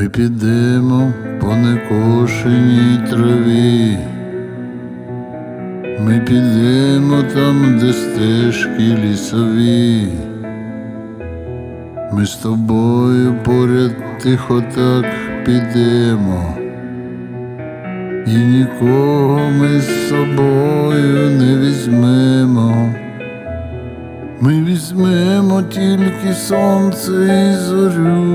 Ми підемо по некошеній траві. Ми підемо там, де стежки лісові. Ми з тобою поряд тихо так підемо. І нікого ми з собою не візьмемо. Ми візьмемо тільки сонце і зорю.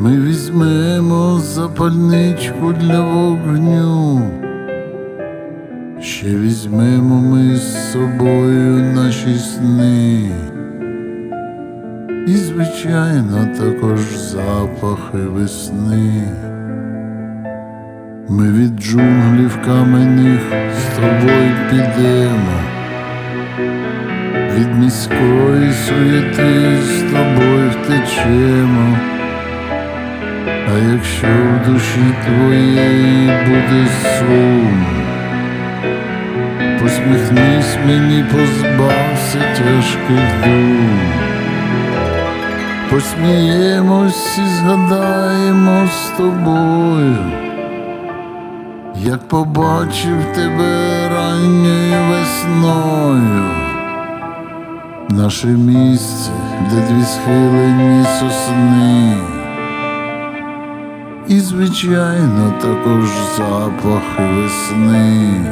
Ми візьмемо запальничку для вогню. Ще візьмемо ми з собою наші сни. І, звичайно, також запахи весни. Ми від джунглів каменних з тобою підемо. Від міської суєти з тобою втечемо. Якщо в душі твоєї буде сум, посміхнись мені, позбався тяжких дум. Посміємось і згадаємо з тобою, як побачив тебе ранньою весною, наше місце, де дві схилені сосни, і, звичайно, також запахи весни.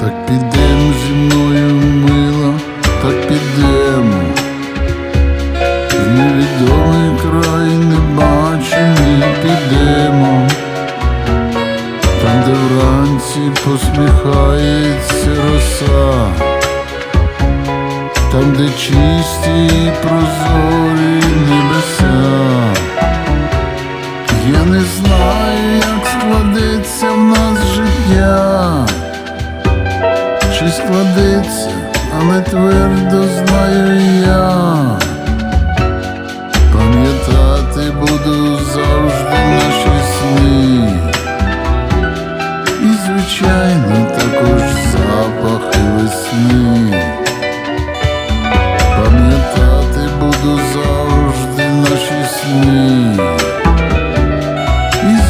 Так підемо зі мною, мила, так підемо. В невідомий край не небачений підемо, там, де вранці посміхається роса, там, де чисті і прозорі складеться в нас життя, чи складеться, але твердо знаю я. Пам'ятати буду завжди наші сни. І, звичайно, також запахи весни. Пам'ятати буду завжди наші сни.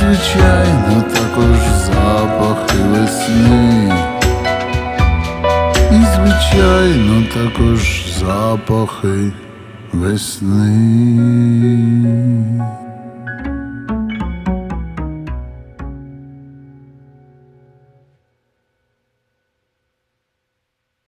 Звичайно, також запахи весни. І, звичайно, також запахи весни.